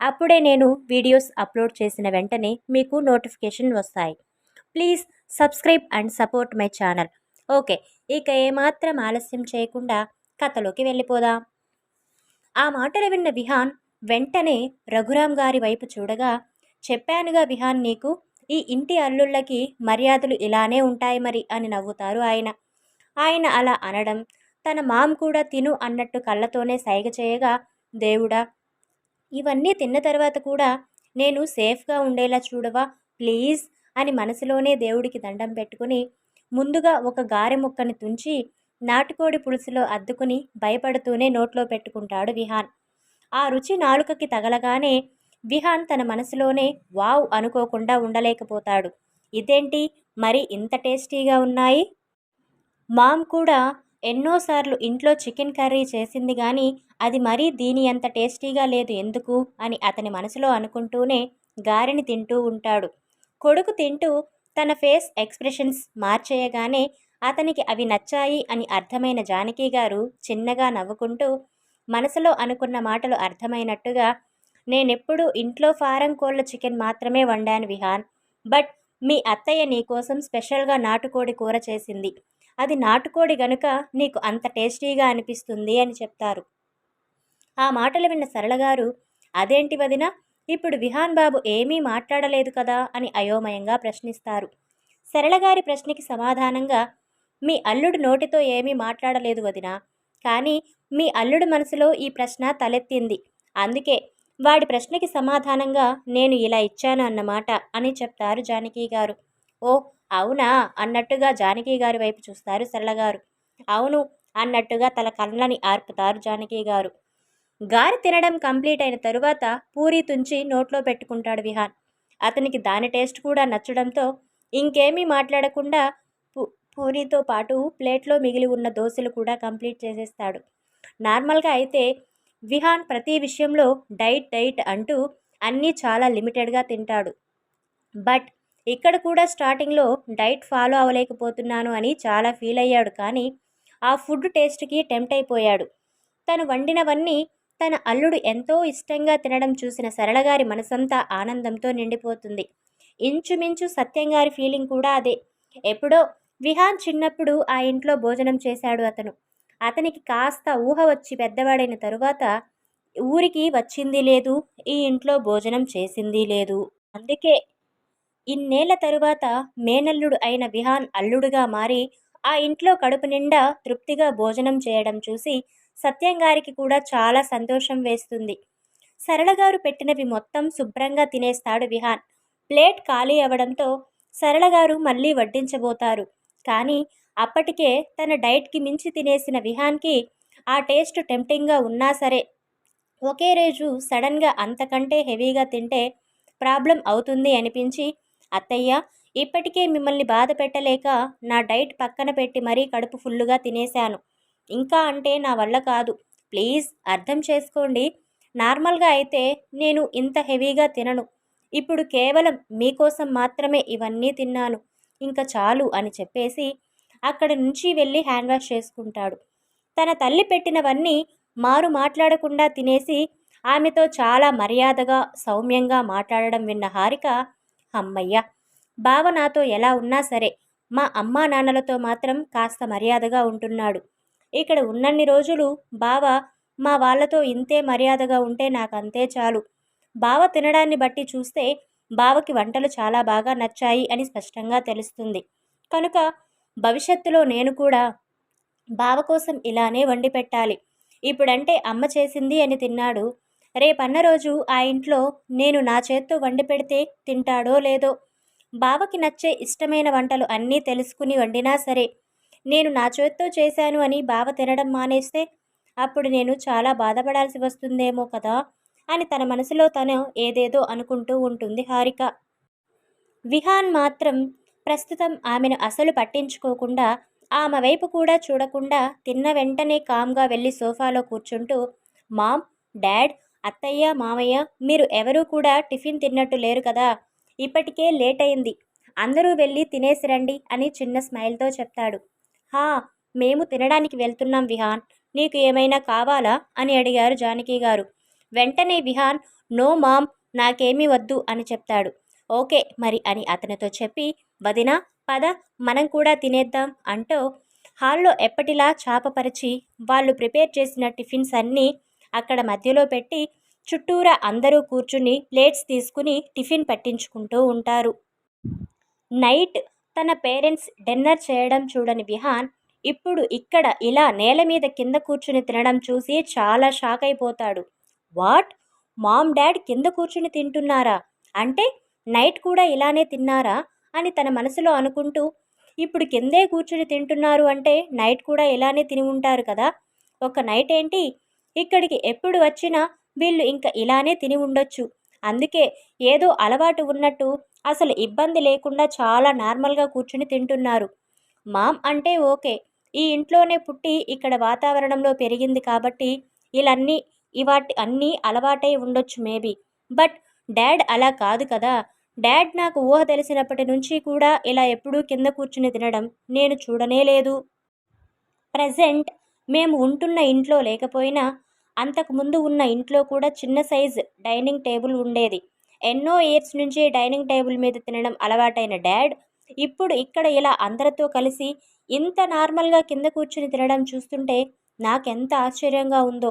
అప్పుడే నేను videos upload చేసిన వెంటనే మీకు నోటిఫికేషన్ వస్తాయి. Please subscribe and support my channel. Okay ఇక ఏమాత్రం ఆలస్యం చేయకుండా కథలోకి వెళ్ళిపోదాం. ఆ మాటలు విన్న విహాన్ వెంటనే రఘురామ్ గారి వైపు చూడగా చెప్పానుగా విహాన్ నీకు ఈ ఇంటి అల్లుళ్ళకి మర్యాదలు ఇలానే ఉంటాయి మరి అని నవ్వుతారు ఆయన. ఆయన అలా అనడం తన మామ్ కూడా తిను అన్నట్టు కళ్ళతోనే సైగ చేయగా దేవుడా ఇవన్నీ తిన్న తర్వాత కూడా నేను సేఫ్గా ఉండేలా చూడవా? ప్లీజ్ అని మనసులోనే దేవుడికి దండం పెట్టుకుని ముందుగా ఒక గారె ముక్కని తుంచి నాటుకోడి పులుసులో అద్దుకుని భయపడుతూనే నోట్లో పెట్టుకుంటాడు విహాన్. ఆ రుచి నాలుకకి తగలగానే విహాన్ తన మనసులోనే వావ్ అనుకోకుండా ఉండలేకపోతాడు. ఇదేంటి? మరి ఇంత టేస్టీగా ఉన్నాయి? మామ్ కూడా ఎన్నోసార్లు ఇంట్లో చికెన్ కర్రీ చేసింది కానీ అది మరీ దీని అంత టేస్టీగా లేదు ఎందుకు? అని అతని మనసులో అనుకుంటూనే గారెని తింటూ ఉంటాడు. కొడుకు తింటూ తన ఫేస్ ఎక్స్ప్రెషన్స్ మార్చేయగానే అతనికి అవి నచ్చాయి అని అర్థమైన జానకి గారు చిన్నగా నవ్వుకుంటూ మనసులో అనుకున్న మాటలు అర్థమైనట్టుగా నేనెప్పుడు ఇంట్లో ఫారం కోళ్ళ చికెన్ మాత్రమే వండాను విహాన్ బట్ మీ అత్తయ్య నీకోసం స్పెషల్గా నాటుకోడి కూర చేసింది. అది నాటుకోడి గనుక నీకు అంత టేస్టీగా అనిపిస్తుంది అని చెప్తారు. ఆ మాటలు విన్న సరళగారు అదేంటి వదిన? ఇప్పుడు విహాన్ బాబు ఏమీ మాట్లాడలేదు కదా? అని అయోమయంగా ప్రశ్నిస్తారు. సరళగారి ప్రశ్నకి సమాధానంగా మీ అల్లుడు నోటితో ఏమీ మాట్లాడలేదు వదిన. కానీ మీ అల్లుడు మనసులో ఈ ప్రశ్న తలెత్తింది. అందుకే వాడి ప్రశ్నకి సమాధానంగా నేను ఇలా ఇచ్చాను అన్నమాట అని చెప్తారు జానకి గారు. ఓ అవునా? అన్నట్టుగా జానకి గారి వైపు చూస్తారు సరళగారు. అవును అన్నట్టుగా తల కళ్ళని ఆర్పుతారు జానకి గారు. గారి తినడం కంప్లీట్ అయిన తరువాత పూరి తుంచి నోట్లో పెట్టుకుంటాడు విహాన్. అతనికి దాని టేస్ట్ కూడా నచ్చడంతో ఇంకేమీ మాట్లాడకుండా పూరితో పాటు ప్లేట్లో మిగిలి ఉన్న దోశలు కూడా కంప్లీట్ చేసేస్తాడు. నార్మల్గా అయితే విహాన్ ప్రతి విషయంలో డైట్ డైట్ అంటూ అన్నీ చాలా లిమిటెడ్గా తింటాడు. బట్ ఇక్కడ కూడా స్టార్టింగ్లో డైట్ ఫాలో అవ్వలేకపోతున్నాను అని చాలా ఫీల్ అయ్యాడు కానీ ఆ ఫుడ్ టేస్ట్కి టెంప్ట్ అయిపోయాడు. తను వండినవన్నీ తన అల్లుడు ఎంతో ఇష్టంగా తినడం చూసిన సరళగారి మనసంతా ఆనందంతో నిండిపోతుంది. ఇంచుమించు సత్యంగారి ఫీలింగ్ కూడా అదే. ఎప్పుడో విహాన్ చిన్నప్పుడు ఆ ఇంట్లో భోజనం చేశాడు అతను. అతనికి కాస్త ఊహ వచ్చి పెద్దవాడైన తరువాత ఊరికి వచ్చింది లేదు ఈ ఇంట్లో భోజనం చేసింది లేదు. అందుకే ఇన్నేళ్ళ తరువాత మేనల్లుడు అయిన విహాన్ అల్లుడుగా మారి ఆ ఇంట్లో కడుపు నిండా తృప్తిగా భోజనం చేయడం చూసి సత్యం గారికి కూడా చాలా సంతోషం వేస్తుంది. సరళగారు పెట్టినవి మొత్తం శుభ్రంగా తినేస్తాడు విహాన్. ప్లేట్ ఖాళీ అవ్వడంతో సరళగారు మళ్ళీ వడ్డించబోతారు. కానీ అప్పటికే తన డైట్కి మించి తినేసిన విహాన్కి ఆ టేస్ట్ టెంప్టింగ్గా ఉన్నా సరే ఒకే రోజు సడన్గా అంతకంటే హెవీగా తింటే ప్రాబ్లం అవుతుంది అనిపించి అత్తయ్య ఇప్పటికే మిమ్మల్ని బాధ పెట్టలేక నా డైట్ పక్కన పెట్టి మరీ కడుపు ఫుల్లుగా తినేశాను. ఇంకా అంటే నా వల్ల కాదు. ప్లీజ్ అర్థం చేసుకోండి. నార్మల్గా అయితే నేను ఇంత హెవీగా తినను. ఇప్పుడు కేవలం మీకోసం మాత్రమే ఇవన్నీ తిన్నాను. ఇంకా చాలు అని చెప్పేసి అక్కడి నుంచి వెళ్ళి హ్యాండ్ వాష్ చేసుకుంటాడు. తన తల్లి పెట్టినవన్నీ మారు మాట్లాడకుండా తినేసి ఆమెతో చాలా మర్యాదగా సౌమ్యంగా మాట్లాడడం విన్న హారిక అమ్మయ్య బావ నాతో ఎలా ఉన్నా సరే మా అమ్మా నాన్నలతో మాత్రం కాస్త మర్యాదగా ఉంటున్నాడు. ఇక్కడ ఉన్నన్ని రోజులు బావ మా వాళ్ళతో ఇంతే మర్యాదగా ఉంటే నాకు అంతే చాలు. బావ తినడాన్ని బట్టి చూస్తే బావకి వంటలు చాలా బాగా నచ్చాయి అని స్పష్టంగా తెలుస్తుంది. కనుక భవిష్యత్తులో నేను కూడా బావ కోసం ఇలానే వండి పెట్టాలి. ఇప్పుడంటే అమ్మ చేసింది అని తిన్నాడు. రేపన్న రోజు ఆ ఇంట్లో నేను నా చేత్తో వండి పెడితే తింటాడో లేదో బావకి నచ్చే ఇష్టమైన వంటలు అన్నీ తెలుసుకుని వండినా సరే నేను నా చేత్తో చేశాను అని బావ తినడం మానేస్తే అప్పుడు నేను చాలా బాధపడాల్సి వస్తుందేమో కదా అని తన మనసులో తను ఏదేదో అనుకుంటూ ఉంటుంది హారిక. విహాన్ మాత్రం ప్రస్తుతం ఆమెను అసలు పట్టించుకోకుండా ఆమె వైపు కూడా చూడకుండా తిన్న వెంటనే కామ్గా వెళ్ళి సోఫాలో కూర్చుంటూ మామ్ డాడ్ అత్తయ్య మామయ్య మీరు ఎవరూ కూడా టిఫిన్ తిన్నట్టు లేరు కదా ఇప్పటికే లేట్ అయింది అందరూ వెళ్ళి తినేసి రండి అని చిన్న స్మైల్తో చెప్తాడు. హా మేము తినడానికి వెళ్తున్నాం విహాన్. నీకు ఏమైనా కావాలా? అని అడిగారు జానకి గారు. వెంటనే విహాన్ నో మామ్ నాకేమీ వద్దు అని చెప్తాడు. ఓకే మరి అని అతనితో చెప్పి వదినా పద మనం కూడా తినేద్దాం అంటూ హాల్లో ఎప్పటిలా చాపపరిచి వాళ్ళు ప్రిపేర్ చేసిన టిఫిన్స్ అన్నీ అక్కడ మధ్యలో పెట్టి చుట్టూరా అందరూ కూర్చుని ప్లేట్స్ తీసుకుని టిఫిన్ పట్టించుకుంటూ ఉంటారు. నైట్ తన పేరెంట్స్ డిన్నర్ చేయడం చూడని విహాన్ ఇప్పుడు ఇక్కడ ఇలా నేల మీద కింద కూర్చుని తినడం చూసి చాలా షాక్ అయిపోతాడు. వాట్? మామ్ డాడ్ కింద కూర్చుని తింటున్నారా? అంటే నైట్ కూడా ఇలానే తిన్నారా? అని తన మనసులో అనుకుంటూ ఇప్పుడు కిందే కూర్చుని తింటున్నారు అంటే నైట్ కూడా ఇలానే తిని ఉంటారు కదా? ఒక నైట్ ఏంటి? ఇక్కడికి ఎప్పుడు వచ్చినా వీళ్ళు ఇంకా ఇలానే తిని ఉండొచ్చు. అందుకే ఏదో అలవాటు ఉన్నట్టు అసలు ఇబ్బంది లేకుండా చాలా నార్మల్గా కూర్చుని తింటున్నారు. మామ్ అంటే ఓకే. ఈ ఇంట్లోనే పుట్టి ఇక్కడ వాతావరణంలో పెరిగింది కాబట్టి ఇలన్నీ ఇవాటి అన్నీ అలవాటై ఉండొచ్చు మేబీ బట్ డాడ్ అలా కాదు కదా. డాడ్ నాకు ఊహ తెలిసినప్పటి నుంచి కూడా ఇలా ఎప్పుడూ కింద కూర్చుని తినడం నేను చూడనే లేదు. ప్రజెంట్ మేము ఉంటున్న ఇంట్లో లేకపోయినా అంతకుముందు ఉన్న ఇంట్లో కూడా చిన్న సైజ్ డైనింగ్ టేబుల్ ఉండేది. ఎన్నో ఇయర్స్ నుంచి డైనింగ్ టేబుల్ మీద తినడం అలవాటైన డాడ్ ఇప్పుడు ఇక్కడ ఇలా అందరితో కలిసి ఇంత నార్మల్గా కింద కూర్చుని తినడం చూస్తుంటే నాకెంత ఆశ్చర్యంగా ఉందో.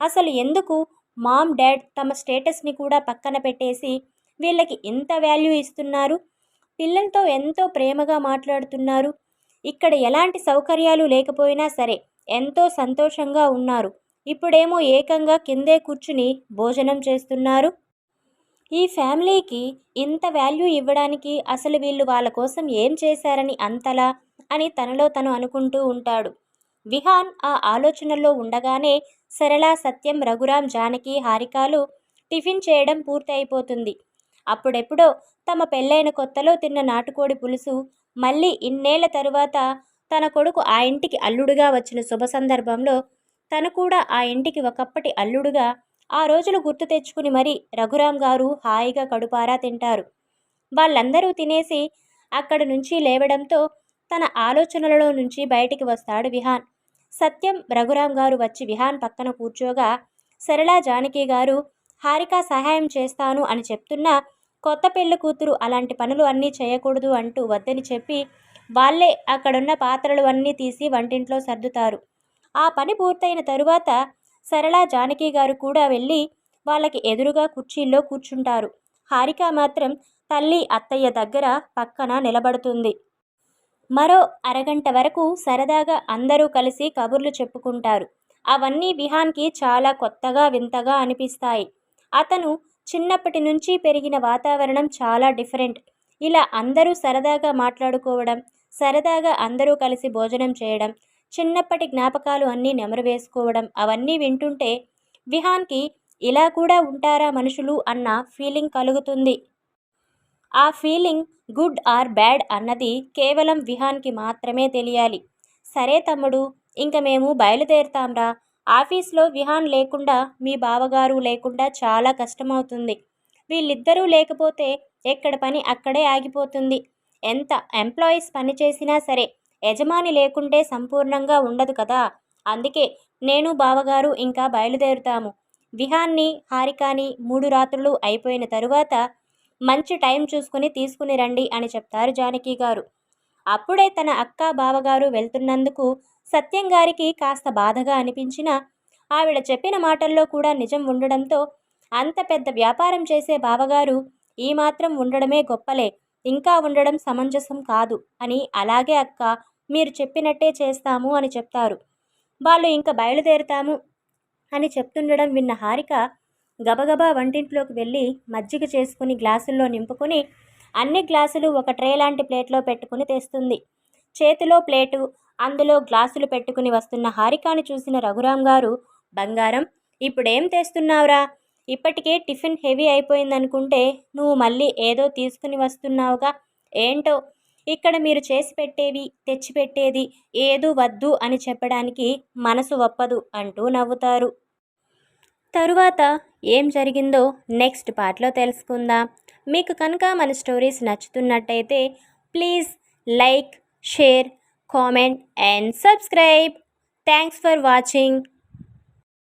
అసలు ఎందుకు మామ్ డాడ్ తమ స్టేటస్ని కూడా పక్కన పెట్టేసి వీళ్ళకి ఇంత వాల్యూ ఇస్తున్నారు? పిల్లలతో ఎంతో ప్రేమగా మాట్లాడుతున్నారు. ఇక్కడ ఎలాంటి సౌకర్యాలు లేకపోయినా సరే ఎంతో సంతోషంగా ఉన్నారు. ఇప్పుడేమో ఏకంగా కిందే కూర్చుని భోజనం చేస్తున్నారు. ఈ ఫ్యామిలీకి ఇంత వాల్యూ ఇవ్వడానికి అసలు వీళ్ళు వాళ్ళ కోసం ఏం చేశారని అంతలా అని తనలో తను అనుకుంటూ ఉంటాడు. విహాన్ ఆ ఆలోచనలో ఉండగానే సరళ సత్యం రఘురాం జానకి హారికాలు టిఫిన్ చేయడం పూర్తి అయిపోతుంది అప్పుడెప్పుడో తమ పెళ్ళైన కొత్తలో తిన్న నాటుకోడి పులుసు మళ్ళీ ఇన్నేళ్ళ తరువాత తన కొడుకు ఆ ఇంటికి అల్లుడుగా వచ్చిన శుభ సందర్భంలో తను కూడా ఆ ఇంటికి ఒకప్పటి అల్లుడుగా ఆ రోజులు గుర్తు తెచ్చుకుని మరి రఘురాం గారు హాయిగా కడుపారా తింటారు. వాళ్ళందరూ తినేసి అక్కడి నుంచి లేవడంతో తన ఆలోచనలలో నుంచి బయటికి వస్తాడు విహాన్. సత్యం రఘురాం గారు వచ్చి విహాన్ పక్కన కూర్చోగా సరళా జానకి గారు హారిక సహాయం చేస్తాను అని చెప్తున్నా కొత్త పెళ్ళి కూతురు అలాంటి పనులు అన్నీ చేయకూడదు అంటూ వద్దని చెప్పి వాళ్ళే అక్కడున్న పాత్రలు అన్నీ తీసి వంటింట్లో సర్దుతారు. ఆ పని పూర్తయిన తరువాత సరళ జానకి గారు కూడా వెళ్ళి వాళ్ళకి ఎదురుగా కుర్చీల్లో కూర్చుంటారు. హారిక మాత్రం తల్లి అత్తయ్య దగ్గర పక్కన నిలబడుతుంది. మరో అరగంట వరకు సరదాగా అందరూ కలిసి కబుర్లు చెప్పుకుంటారు. అవన్నీ విహాన్కి చాలా కొత్తగా వింతగా అనిపిస్తాయి. అతను చిన్నప్పటి నుంచి పెరిగిన వాతావరణం చాలా డిఫరెంట్. ఇలా అందరూ సరదాగా మాట్లాడుకోవడం సరదాగా అందరూ కలిసి భోజనం చేయడం చిన్నప్పటి జ్ఞాపకాలు అన్నీ నెమరు వేసుకోవడం అవన్నీ వింటుంటే విహాన్కి ఇలా కూడా ఉంటారా మనుషులు అన్న ఫీలింగ్ కలుగుతుంది. ఆ ఫీలింగ్ గుడ్ ఆర్ బ్యాడ్ అన్నది కేవలం విహాన్కి మాత్రమే తెలియాలి. సరే తమ్ముడు ఇంక మేము బయలుదేరుతాంరా. ఆఫీస్లో విహాన్ లేకుండా మీ బావగారు లేకుండా చాలా కష్టమవుతుంది. వీళ్ళిద్దరూ లేకపోతే ఎక్కడ పని అక్కడే ఆగిపోతుంది. ఎంత ఎంప్లాయీస్ పని చేసినా సరే యజమాని లేకుంటే సంపూర్ణంగా ఉండదు కదా? అందుకే నేను బావగారు ఇంకా బయలుదేరుతాము. విహాన్ని హారికాని మూడు రాత్రులు అయిపోయిన తరువాత మంచి టైం చూసుకుని తీసుకుని రండి అని చెప్తారు జానకి గారు. అప్పుడే తన అక్క బావగారు వెళ్తున్నందుకు సత్యం గారికి కాస్త బాధగా అనిపించినా ఆవిడ చెప్పిన మాటల్లో కూడా నిజం ఉండడంతో అంత పెద్ద వ్యాపారం చేసే బావగారు ఈ మాత్రం ఉండడమే గొప్పలే ఇంకా ఉండడం సమంజసం కాదు అని అలాగే అక్క మీరు చెప్పినట్టే చేస్తాము అని చెప్తారు. వాళ్ళు ఇంకా బయలుదేరుతాము అని చెప్తుండడం విన్న హారిక గబగబా వంటింట్లోకి వెళ్ళి మజ్జిగ చేసుకుని గ్లాసుల్లో నింపుకొని అన్ని గ్లాసులు ఒక ట్రే లాంటి ప్లేట్లో పెట్టుకుని తెస్తుంది. చేతిలో ప్లేటు అందులో గ్లాసులు పెట్టుకుని వస్తున్న హారికాని చూసిన రఘురాం గారు బంగారం ఇప్పుడేం తెస్తున్నావురా? ఇప్పటికే టిఫిన్ హెవీ అయిపోయిందనుకుంటే నువ్వు మళ్ళీ ఏదో తీసుకుని వస్తున్నావుగా ఏంటో ఇక్కడ మీరు చేసి పెట్టేవి తెచ్చిపెట్టేది ఏదో వద్దు అని చెప్పడానికి మనసు ఒప్పదు అంటూ నవ్వుతారు. తరువాత ఏం జరిగిందో నెక్స్ట్ పార్ట్లో తెలుసుకుందాం. మీకు కనుక మన stories నచ్చుతున్నట్టయితే please like share comment and subscribe. Thanks for watching.